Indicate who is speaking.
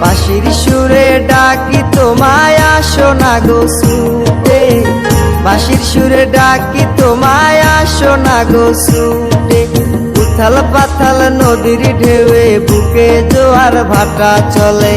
Speaker 1: বাঁশির সুরে ডাকি, তোমায় আসো না গো সুতে। বাঁশির সুরে ডাকি, তোমায় আসো না গো সুতে। উথাল পাথাল নদীর ঢেউয়ে বুকে জোয়ার ভাটা চলে।